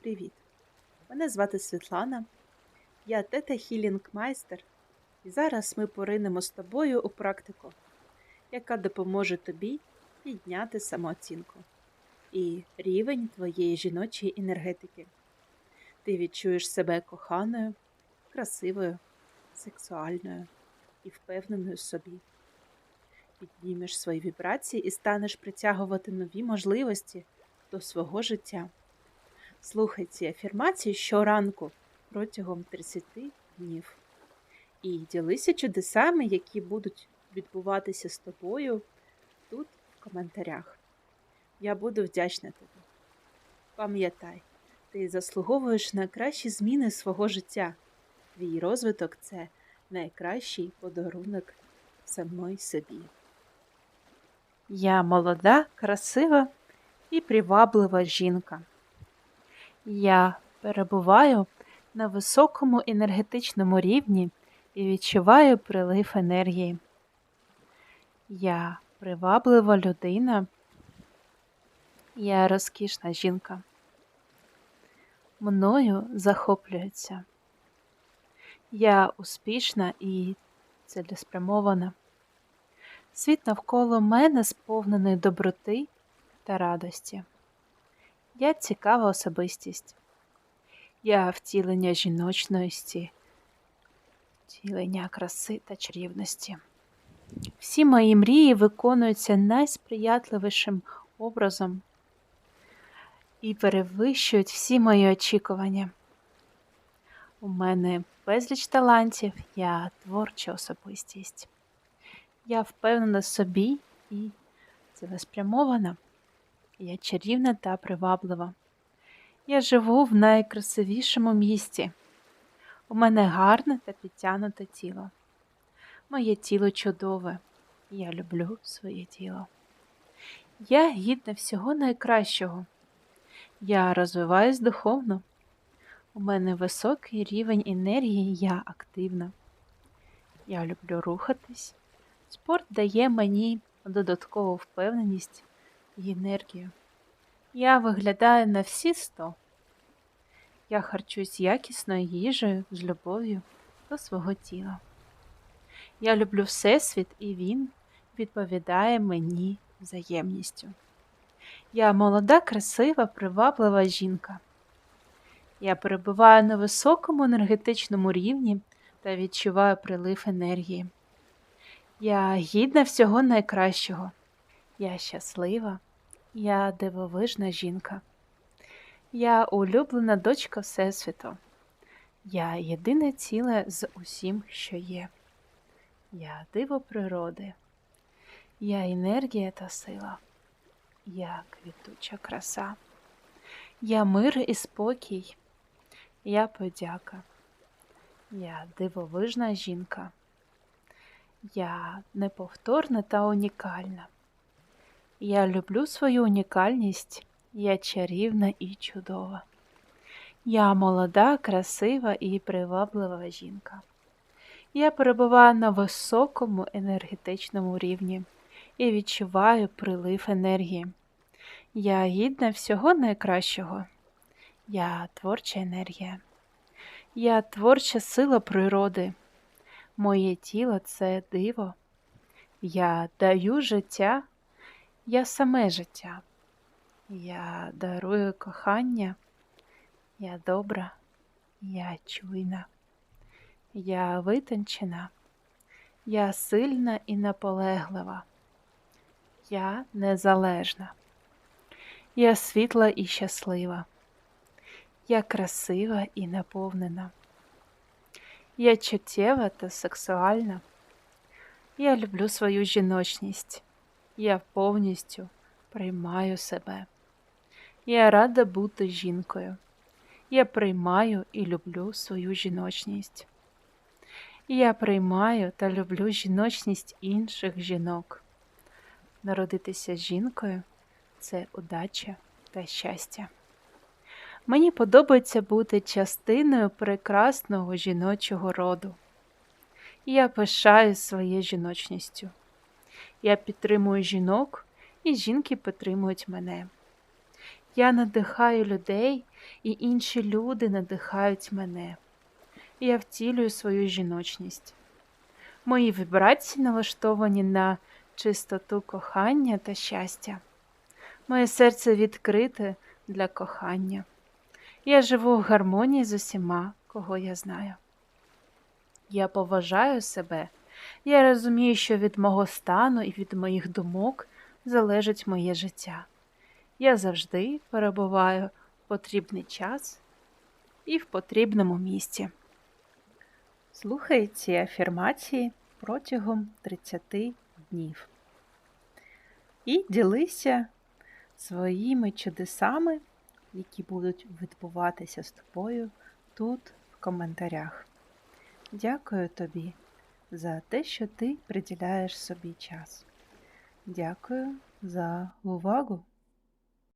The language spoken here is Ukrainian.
Привіт! Мене звати Світлана, я тета Хілінг майстер, і зараз ми поринемо з тобою у практику, яка допоможе тобі підняти самооцінку і рівень твоєї жіночої енергетики. Ти відчуєш себе коханою, красивою, сексуальною і впевненою в собі. Піднімеш свої вібрації і станеш притягувати нові можливості до свого життя. Слухай ці афірмації щоранку протягом 30 днів. І ділися чудесами, які будуть відбуватися з тобою тут в коментарях. Я буду вдячна тобі. Пам'ятай, ти заслуговуєш на кращі зміни свого життя. Твій розвиток це найкращий подарунок самой собі. Я молода, красива і приваблива жінка. Я перебуваю на високому енергетичному рівні і відчуваю прилив енергії. Я приваблива людина. Я розкішна жінка. Мною захоплюється. Я успішна і цілеспрямована. Світ навколо мене сповнений доброти та радості. Я цікава особистість. Я втілення жіночності, втілення краси та чарівності. Всі мої мрії виконуються найсприятливішим образом і перевищують всі мої очікування. У мене безліч талантів, я творча особистість. Я впевнена собі і цілеспрямована. Я чарівна та приваблива. Я живу в найкрасивішому місті. У мене гарне та підтягнуте тіло. Моє тіло чудове. Я люблю своє тіло. Я гідна всього найкращого. Я розвиваюсь духовно. У мене високий рівень енергії, я активна. Я люблю рухатись. Спорт дає мені додаткову впевненість і енергію. Я виглядаю на всі сто. Я харчуюсь якісною їжею з любов'ю до свого тіла. Я люблю Всесвіт, і він відповідає мені взаємністю. Я молода, красива, приваблива жінка. Я перебуваю на високому енергетичному рівні та відчуваю прилив енергії. Я гідна всього найкращого. Я щаслива, я дивовижна жінка. Я улюблена дочка Всесвіту. Я єдине ціле з усім, що є. Я диво природи, я енергія та сила, я квітуча краса, я мир і спокій, я подяка, я дивовижна жінка, я неповторна та унікальна. Я люблю свою унікальність, я чарівна і чудова. Я молода, красива і приваблива жінка. Я перебуваю на високому енергетичному рівні і відчуваю прилив енергії. Я гідна всього найкращого. Я творча енергія. Я творча сила природи. Моє тіло це диво. Я даю життя я саме життя. Я дарую кохання, я добра, я чуйна, я витончена, я сильна і наполеглива, я незалежна, я світла і щаслива, я красива і наповнена, я чуттєва та сексуальна, я люблю свою жіночність. Я повністю приймаю себе. Я рада бути жінкою. Я приймаю і люблю свою жіночність. Я приймаю та люблю жіночність інших жінок. Народитися жінкою це удача та щастя. Мені подобається бути частиною прекрасного жіночого роду. Я пишаю своєю жіночністю. Я підтримую жінок, і жінки підтримують мене. Я надихаю людей і інші люди надихають мене. Я втілюю свою жіночність. Мої вібрації налаштовані на чистоту кохання та щастя. Моє серце відкрите для кохання. Я живу в гармонії з усіма, кого я знаю. Я поважаю себе. Я розумію, що від мого стану і від моїх думок залежить моє життя. Я завжди перебуваю в потрібний час і в потрібному місці. Слухай ці афірмації протягом 30 днів. І ділися своїми чудесами, які будуть відбуватися з тобою тут в коментарях. Дякую тобі за те, що ти приділяєш собі час. Дякую за увагу!